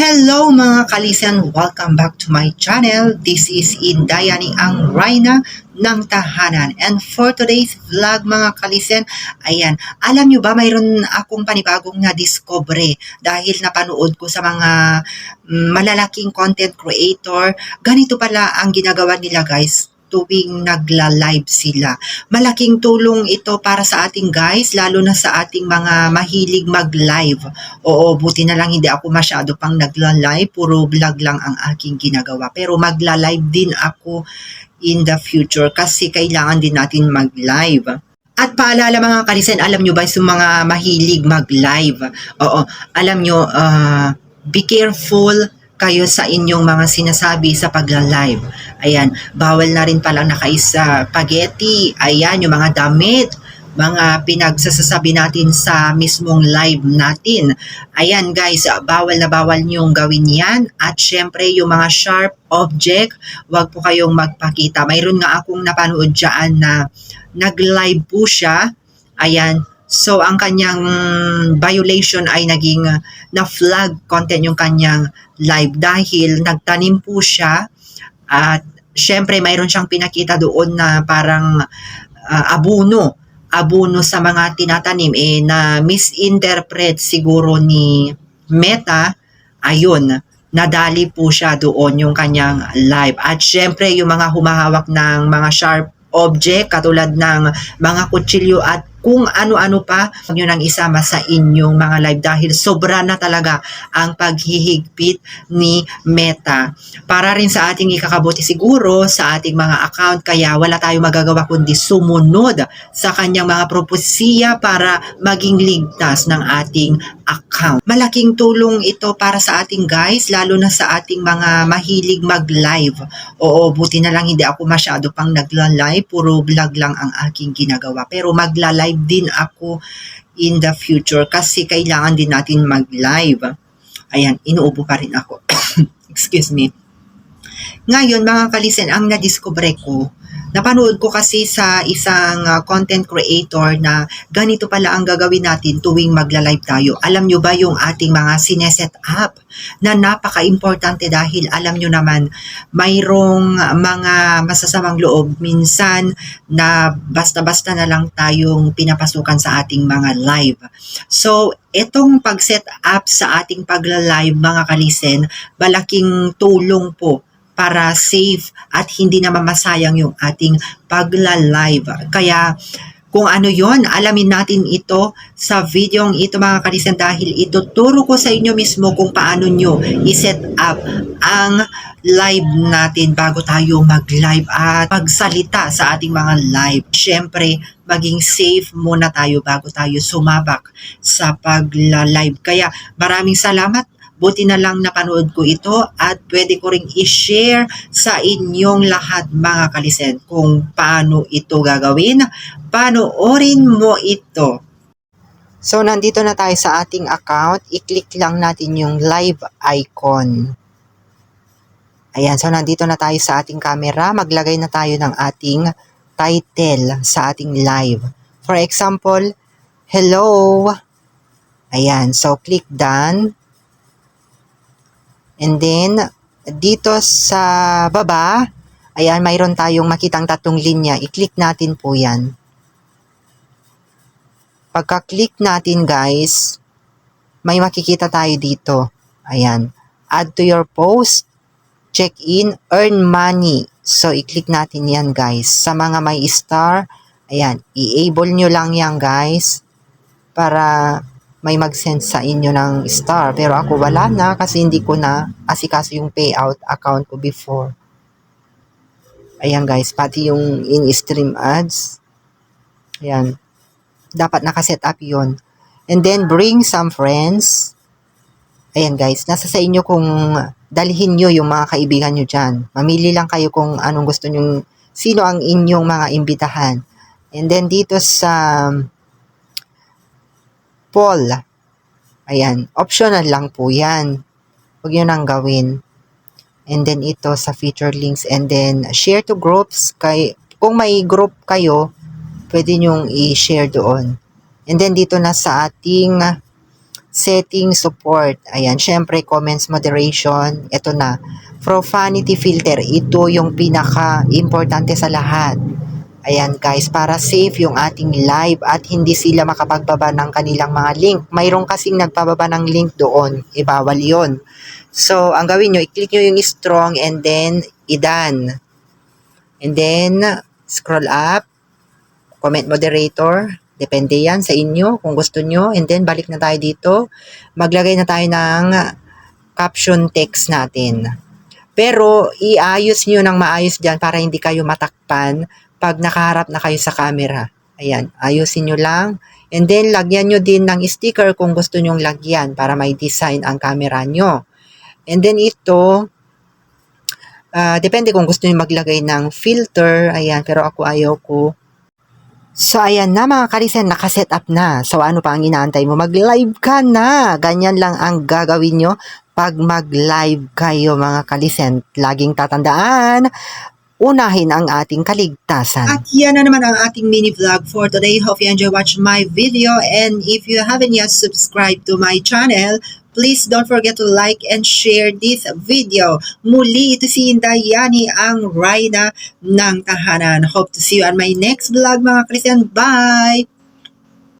Hello mga kalisan! Welcome back to my channel. This is Indayani ang Rhina ng Tahanan. And for today's vlog mga kalisen, ayan, alam nyo ba mayroon akong panibagong na-discover dahil napanood ko sa mga mm, malalaking content creator. Ganito pala ang ginagawa nila guys tuwing nagla-live sila. Malaking tulong ito para sa ating guys, lalo na sa ating mga mahilig mag-live. Oo, buti na lang hindi ako masyado pang nagla-live, puro vlog lang ang aking ginagawa. Pero magla-live din ako in the future kasi kailangan din natin mag-live. At paalala mga kalisen, alam nyo ba sa mga mahilig mag-live? Oo, alam nyo, ah, be careful kayo sa inyong mga sinasabi sa pagla-live. Ayan, bawal na rin palang nakaisa spaghetti. Ayan, yung mga damit, mga pinagsasabi natin sa mismong live natin. Ayan guys, bawal na bawal niyong gawin yan. At syempre, yung mga sharp object, wag po kayong magpakita. Mayroon nga akong napanood dyan na nag-live po siya. Ayan, So, ang kanyang violation ay naging uh, na-flag content yung kanyang live dahil nagtanim po siya at syempre mayroon siyang pinakita doon na parang uh, abuno abuno sa mga tinatanim. Eh na misinterpret siguro ni Meta ayun nadali po siya doon yung kanyang live. At syempre yung mga humahawak ng mga sharp object katulad ng mga kutsilyo at kung ano-ano pa nyo nang isama sa inyong mga live dahil sobra na talaga ang paghihigpit ni Meta. Para rin sa ating ikakabuti siguro sa ating mga account kaya wala tayong magagawa kundi sumunod sa kanyang mga propesiya para maging ligtas ng ating account. Malaking tulong ito para sa ating guys lalo na sa ating mga mahilig mag-live. Oo, buti na lang hindi ako masyado pang nagla-live, puro vlog lang ang aking ginagawa. Pero magla-live mag-live din ako in the future kasi kailangan din natin mag-live. Ayan, inuubo pa rin ako. Excuse me. Ngayon, mga kalisen, ang nadiscover ko, napanood ko kasi sa isang uh, content creator na ganito pala ang gagawin natin tuwing magla-live tayo. Alam nyo ba yung ating mga sineset up na napaka-importante dahil alam nyo naman mayroong mga masasamang loob minsan na basta-basta na lang tayong pinapasukan sa ating mga live. So, itong pag-set up sa ating pagla-live mga kalisen, malaking tulong po para safe at hindi na mamasayang yung ating pagla-live. Kaya kung ano yon alamin natin ito sa videong ito mga kalisen dahil ituturo ko sa inyo mismo kung paano nyo iset up ang live natin bago tayo mag-live at magsalita sa ating mga live. Siyempre, maging safe muna tayo bago tayo sumabak sa pagla-live. Kaya maraming salamat Buti na lang napanood ko ito at pwede ko ring i-share sa inyong lahat mga kalisen kung paano ito gagawin. Panoorin mo ito. So, nandito na tayo sa ating account. I-click lang natin yung live icon. Ayan, so nandito na tayo sa ating camera. Maglagay na tayo ng ating title sa ating live. For example, hello. Ayan, so click done. And then, dito sa baba, ayan, mayroon tayong makitang tatlong linya. I-click natin po yan. Pagka-click natin, guys, may makikita tayo dito. Ayan. Add to your post, check in, earn money. So, i-click natin yan, guys. Sa mga may star, ayan, i-able nyo lang yan, guys, para may mag-send sa inyo ng star. Pero ako wala na kasi hindi ko na asikaso yung payout account ko before. Ayan guys, pati yung in-stream ads. Ayan. Dapat nakaset up yon And then bring some friends. Ayan guys, nasa sa inyo kung dalhin nyo yung mga kaibigan nyo dyan. Mamili lang kayo kung anong gusto nyo, sino ang inyong mga imbitahan. And then dito sa poll. Ayan, optional lang po yan. Huwag nyo nang gawin. And then ito sa feature links and then share to groups. Kay, kung may group kayo, pwede nyong i-share doon. And then dito na sa ating setting support. Ayan, syempre comments moderation. Ito na. Profanity filter. Ito yung pinaka-importante sa lahat. Ayan guys, para safe yung ating live at hindi sila makapagbaba ng kanilang mga link. Mayroon kasing nagpababa ng link doon. Ibawal yon. So, ang gawin nyo, i-click nyo yung strong and then idan. And then, scroll up. Comment moderator. Depende yan sa inyo kung gusto nyo. And then, balik na tayo dito. Maglagay na tayo ng caption text natin. Pero, iayos nyo ng maayos dyan para hindi kayo matakpan pag nakaharap na kayo sa camera. Ayan, ayusin nyo lang. And then, lagyan nyo din ng sticker kung gusto nyong lagyan para may design ang camera nyo. And then, ito, ah, depende kung gusto nyo maglagay ng filter. Ayan, pero ako ayaw ko. So, ayan na mga kalisen, nakaset up na. So, ano pa ang inaantay mo? Mag-live ka na! Ganyan lang ang gagawin nyo pag mag-live kayo mga kalisen. Laging tatandaan, unahin ang ating kaligtasan. At yan na naman ang ating mini vlog for today. Hope you enjoy watch my video and if you haven't yet subscribed to my channel, please don't forget to like and share this video. Muli, ito si Indayani, ang Rhina ng Tahanan. Hope to see you on my next vlog mga Christian. Bye!